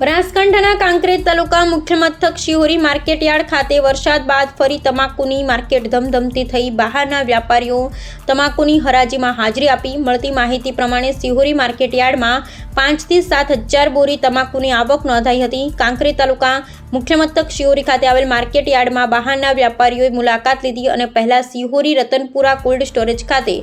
બનાસકાંઠાના કાંકરેજ તાલુકા મુખ્ય મથક શિહોરી માર્કેટયાર્ડ ખાતે વરસાદ બાદ ફરી તમાકુની માર્કેટ ધમધમતી થઈ. બહારના વ્યાપારીઓ તમાકુની હરાજીમાં હાજરી આપી. મળતી માહિતી પ્રમાણે શિહોરી માર્કેટયાર્ડમાં પાંચથી સાત હજાર બોરી તમાકુની આવક નોંધાઈ હતી. કાંકરેજ તાલુકા મુખ્ય મથક શિહોરી ખાતે આવેલ માર્કેટયાર્ડમાં બહારના વ્યાપારીઓએ મુલાકાત લીધી અને પહેલાં શિહોરી રતનપુરા કોલ્ડ સ્ટોરેજ ખાતે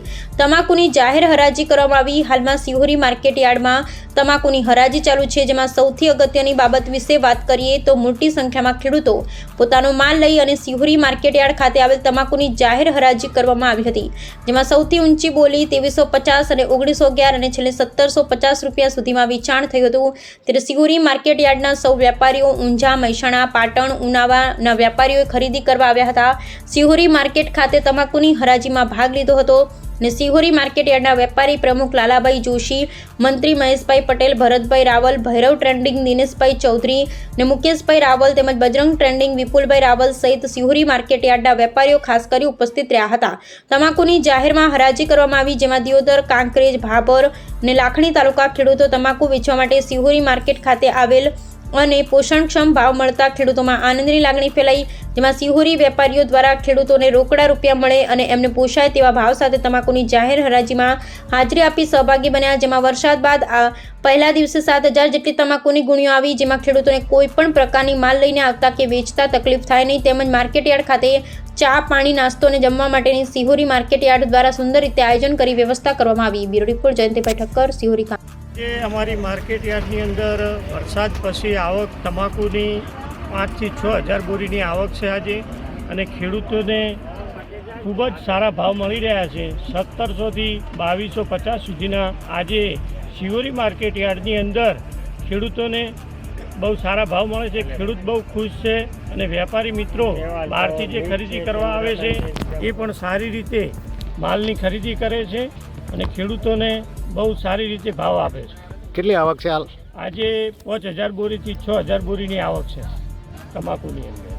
તમાકુની જાહેર હરાજી કરવામાં આવી. હાલમાં શિહોરી માર્કેટયાર્ડમાં તમાકુની હરાજી ચાલુ છે, જેમાં સૌથી અગત્યની બાબત વિશે વાત કરીએ તો મોટી સંખ્યામાં ખેડૂતો પોતાનો માલ લઈ અને સિહોરી માર્કેટયાર્ડ ખાતે આવેલ તમાકુની જાહેર હરાજી કરવામાં આવી હતી, જેમાં સૌથી ઊંચી બોલી ત્રેવીસો પચાસ અને ઓગણીસો અગિયાર અને છેલ્લે સત્તરસો પચાસ રૂપિયા સુધીમાં વેચાણ થયું હતું. ત્યારે સિહોરી માર્કેટયાર્ડના સૌ વેપારીઓ ઊંઝા, મહેસાણા, પાટણ ઉનાવાના વેપારીઓએ ખરીદી કરવા આવ્યા હતા. સિહોરી માર્કેટ ખાતે તમાકુની હરાજીમાં ભાગ લીધો હતો. અને સિહોરી માર્કેટયાર્ડના વેપારી પ્રમુખ લાલાભાઈ જોશી, મંત્રી મહેશભાઈ પટેલ, ભરતભાઈ રાવલ, ભૈરવ ટ્રેન્ડિંગ દિનેશભાઈ ચૌધરી અને મુકેશભાઈ રાવલ તેમજ બજરંગ ટ્રેન્ડિંગ વિપુલભાઈ રાવલ સહિત સિહોરી માર્કેટયાર્ડના વેપારીઓ ખાસ કરી ઉપસ્થિત રહ્યા હતા. તમાકુની જાહેરમાં હરાજી કરવામાં આવી, જેમાં દિયોદર, કાંકરેજ, ભાભર ને લાખણી તાલુકા ખેડૂતો તમાકુ વેચવા માટે સિહોરી માર્કેટ ખાતે આવેલ અને પોષણક્ષમ ભાવ મળતા ખેડૂતોમાં આનંદની લાગણી ફેલાઈ. જેમાં સિહોરી વેપારીઓ દ્વારા ખેડૂતોને રોકડા રૂપિયા મળે અને એમને પોષાય તેવા ભાવ સાથે તમાકુની જાહેર હરાજીમાં હાજરી આપી સહભાગી બન્યા. જેમાં વરસાદ બાદ પહેલા દિવસે સાત હજાર જેટલી તમાકુની ગુણીઓ આવી. જેમાં ખેડૂતોને કોઈ પણ પ્રકારની માલ લઈને આવતા કે વેચતા તકલીફ થાય નહીં. તેમજ માર્કેટયાર્ડ ખાતે ચા, પાણી નાસ્તો અને જમવા માટેની સિહોરી માર્કેટયાર્ડ દ્વારા સુંદર રીતે આયોજન કરી વ્યવસ્થા કરવામાં આવી. બ્યુરો રિપોર્ટ જયંતિભાઈ ઠક્કર, સિહોરી જે અમારી માર્કેટ યાર્ડની અંદર વરસાદ પછી આવક તમાકુની પાંચથી છ હજાર બોરીની આવક છે આજે અને ખેડૂતોને ખૂબ જ સારા ભાવ મળી રહ્યા છે. સત્તરસોથી બાવીસો પચાસ સુધીના આજે શિવરી માર્કેટ યાર્ડની અંદર ખેડૂતોને બહુ સારા ભાવ મળે છે. ખેડૂત બહુ ખુશ છે અને વેપારી મિત્રો બહારથી જે ખરીદી કરવા આવે છે, એ પણ સારી રીતે માલની ખરીદી કરે છે. અને ખેડૂતોને બહુ સારી રીતે ભાવ આપે છે. કેટલી આવક છે હાલ? આજે પાંચ હજાર બોરીથી છ હજાર બોરીની આવક છે તમાકુની અંદર.